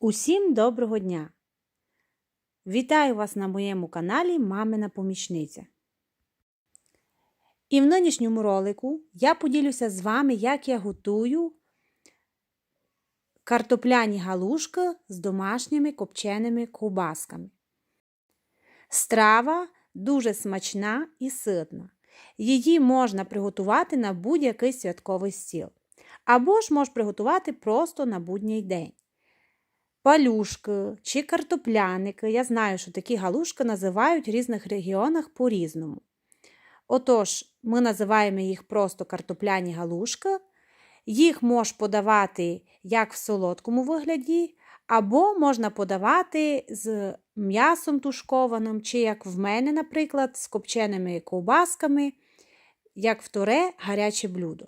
Усім доброго дня! Вітаю вас на моєму каналі Мамина Помічниця. І в нинішньому ролику я поділюся з вами, як я готую картопляні галушки з домашніми копченими ковбасками. Страва дуже смачна і ситна. Її можна приготувати на будь-який святковий стіл. Або ж можна приготувати просто на будній день. Палюшки чи картопляники. Я знаю, що такі галушки називають в різних регіонах по-різному. Отож, ми називаємо їх просто картопляні галушки. Їх можна подавати як в солодкому вигляді, або можна подавати з м'ясом тушкованим, чи, як в мене, наприклад, з копченими ковбасками, як в туре гаряче блюдо.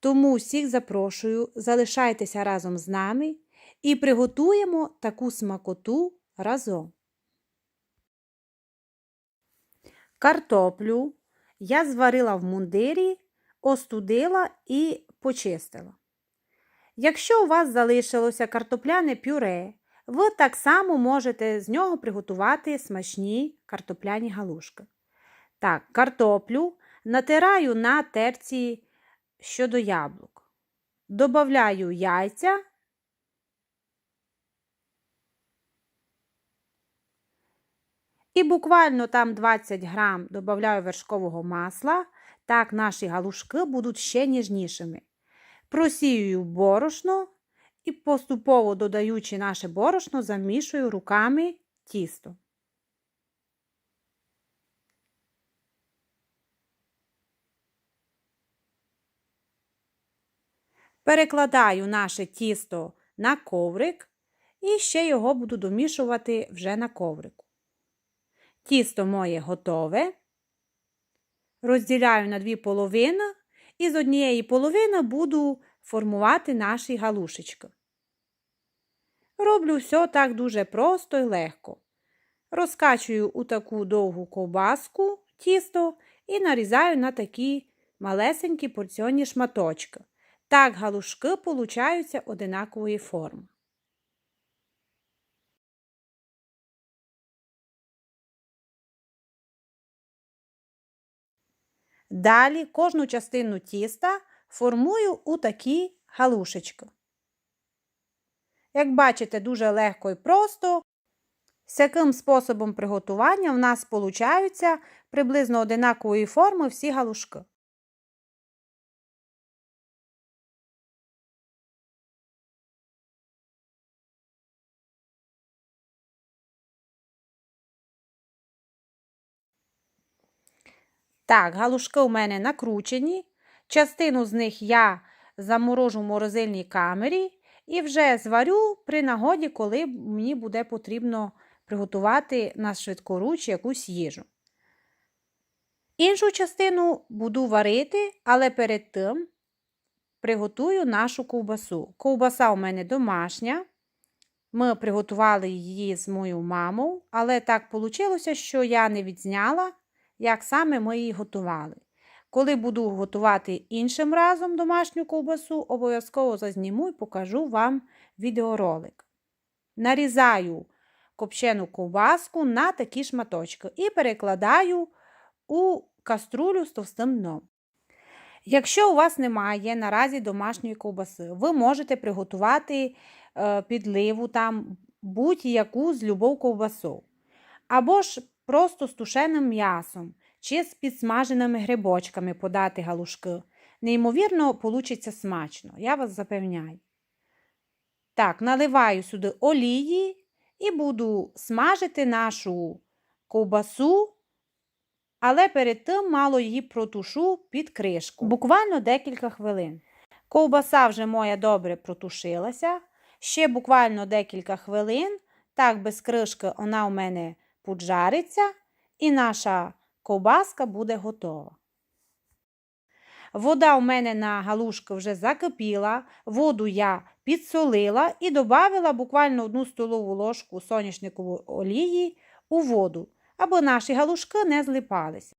Тому всіх запрошую, залишайтеся разом з нами і приготуємо таку смакоту разом. Картоплю я зварила в мундирі, остудила і почистила. Якщо у вас залишилося картопляне пюре, ви так само можете з нього приготувати смачні картопляні галушки. Так, картоплю натираю на терці щодо яблук. Добавляю яйця. І буквально там 20 грам додаю вершкового масла, так наші галушки будуть ще ніжнішими. Просіюю борошно і поступово додаючи наше борошно, замішую руками тісто. Перекладаю наше тісто на коврик і ще його буду домішувати вже на коврику. Тісто моє готове. Розділяю на дві половини і з однієї половини буду формувати наші галушечки. Роблю все так дуже просто і легко. Розкачую у таку довгу ковбаску тісто і нарізаю на такі малесенькі порціонні шматочки. Так галушки получаються одинакової форми. Далі кожну частину тіста формую у такі галушечки. Як бачите, дуже легко і просто. З таким способом приготування в нас получаються приблизно одинакової форми всі галушки. Так, галушки у мене накручені. Частину з них я заморожу в морозильній камері і вже зварю при нагоді, коли мені буде потрібно приготувати на швидкоруч якусь їжу. Іншу частину буду варити, але перед тим приготую нашу ковбасу. Ковбаса у мене домашня. Ми приготували її з моєю мамою, але так вийшло, що я не відзняла як саме ми її готували. Коли буду готувати іншим разом домашню ковбасу, обов'язково зазніму і покажу вам відеоролик. Нарізаю копчену ковбаску на такі шматочки і перекладаю у каструлю з товстим дном. Якщо у вас немає наразі домашньої ковбаси, ви можете приготувати е, підливу там будь-яку з любов ковбасу. Або ж просто з тушеним м'ясом чи з підсмаженими грибочками подати галушки. Неймовірно, получиться смачно, я вас запевняю. Так, наливаю сюди олії і буду смажити нашу ковбасу, але перед тим мало її протушу під кришку. Буквально декілька хвилин. Ковбаса вже моя добре протушилася. Ще буквально декілька хвилин, так без кришки вона у мене поджариться, і наша ковбаска буде готова. Вода у мене на галушку вже закипіла, воду я підсолила і додала буквально одну столову ложку соняшникової олії у воду, аби наші галушки не злипалися.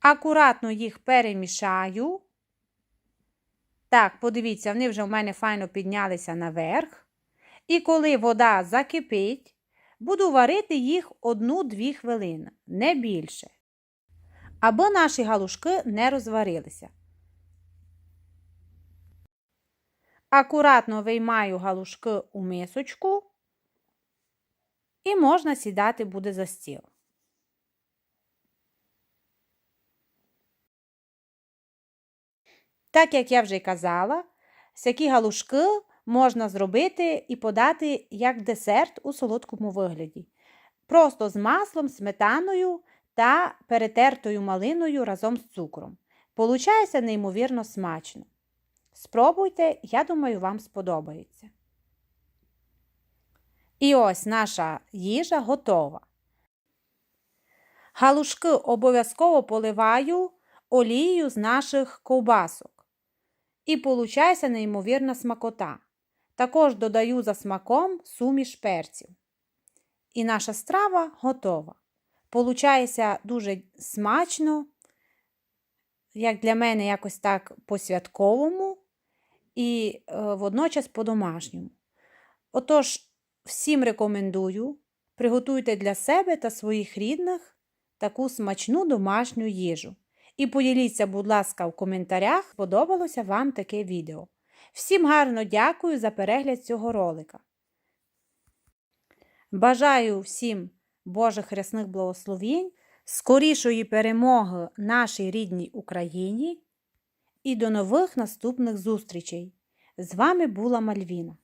Акуратно їх перемішаю Так, подивіться, вони вже в мене файно піднялися наверх. І коли вода закипить, буду варити їх 1-2 хвилини, не більше. Аби наші галушки не розварилися. Акуратно виймаю галушки у мисочку і можна сідати буде за стіл. Так як я вже й казала, всякі галушки можна зробити і подати як десерт у солодкому вигляді. Просто з маслом, сметаною та перетертою малиною разом з цукром. Получається неймовірно смачно. Спробуйте, я думаю, вам сподобається. І ось наша їжа готова. Галушки обов'язково поливаю олією з наших ковбасок. І получається неймовірна смакота. Також додаю за смаком суміш перців. І наша страва готова. Получається дуже смачно, як для мене, якось так по-святковому і е, водночас по-домашньому. Отож, всім рекомендую, приготуйте для себе та своїх рідних таку смачну домашню їжу. І поділіться, будь ласка, в коментарях, сподобалося вам таке відео. Всім гарно дякую за перегляд цього ролика. Бажаю всім Божих рясних благословінь, скорішої перемоги нашій рідній Україні і до нових наступних зустрічей. З вами була Мальвіна.